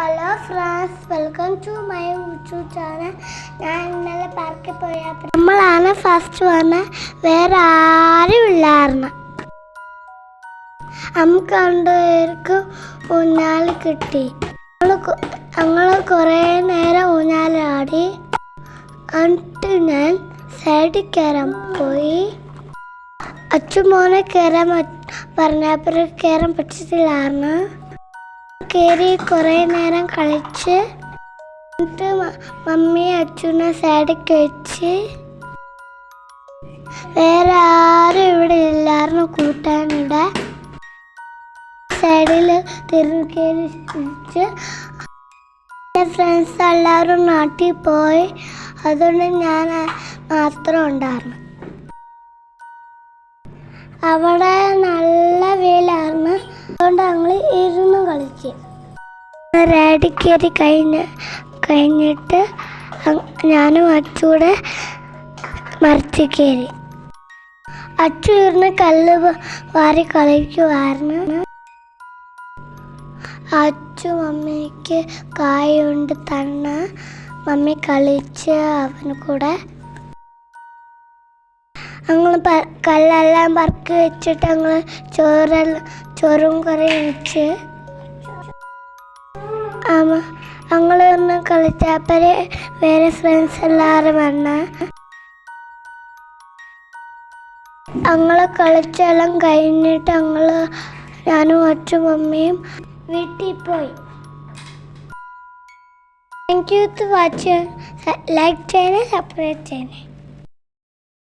Hello friends welcome to my YouTube channel ഞാൻ ഇന്നലെ പാർക്കിൽ പോയപ്പോൾ നമ്മളാണ് ഫസ്റ്റ് വന്ന വേറെ ആരും ഇല്ലായിരുന്നു. നമുക്ക് രണ്ടുപേർക്ക് ഊഞ്ഞാൽ കിട്ടി. ഞങ്ങൾ കുറേ നേരം ഊഞ്ഞാലാടി. എന്നിട്ട് ഞാൻ സൈഡിൽ കയറാൻ പോയി. അച്ഛൻ മോനെ കയറാൻ പറഞ്ഞപ്പോൾ കയറാൻ പറ്റത്തില്ലായിരുന്നു കയറി കുറേ നേരം കളിച്ച് എന്നിട്ട് മമ്മി അച്ഛനെ സൈഡിൽ വെച്ച് വേറെ ആരും ഇവിടെ ഇല്ലായിരുന്നു കൂട്ടാനിടെ സൈഡിൽ തിരിഞ്ഞു കയറി വെച്ച് എന്റെ ഫ്രണ്ട്സ് എല്ലാവരും നാട്ടിൽ പോയി. അതുകൊണ്ട് ഞാൻ മാത്രം ഉണ്ടായിരുന്നു. അവിടെ നല്ല ഞങ്ങൾ ഇരുന്ന് കളിച്ച് റേഡി കയറി കഴിഞ്ഞ് കഴിഞ്ഞിട്ട് ഞാനും അച്ചൂടെ മറിച്ച് കയറി. അച്ചു ഇരുന്ന് കല്ല് വാരി കളിക്കുമായിരുന്നു അച്ചു മമ്മിക്ക് കായ കൊണ്ട് തന്ന മമ്മി കളിച്ച് അവന് കൂടെ. ഞങ്ങൾ കല്ലെല്ലാം പറക്കി വെച്ചിട്ട് ഞങ്ങൾ ചോറെല്ലാം ചോറും കറിയും വെച്ച് ഒന്ന് കളിച്ചപ്പര് വേറെ ഫ്രണ്ട്സ് എല്ലാവരും വന്ന്. ഞങ്ങൾ കളിച്ചെല്ലാം കഴിഞ്ഞിട്ട് ഞങ്ങൾ ഞാനും അച്ഛനും മമ്മിയും വീട്ടിൽ പോയി താങ്ക് യു വാച്ച് ലൈക്ക് ചെയ്യണേ സബ്സ്ക്രൈബ് ചെയ്യണേ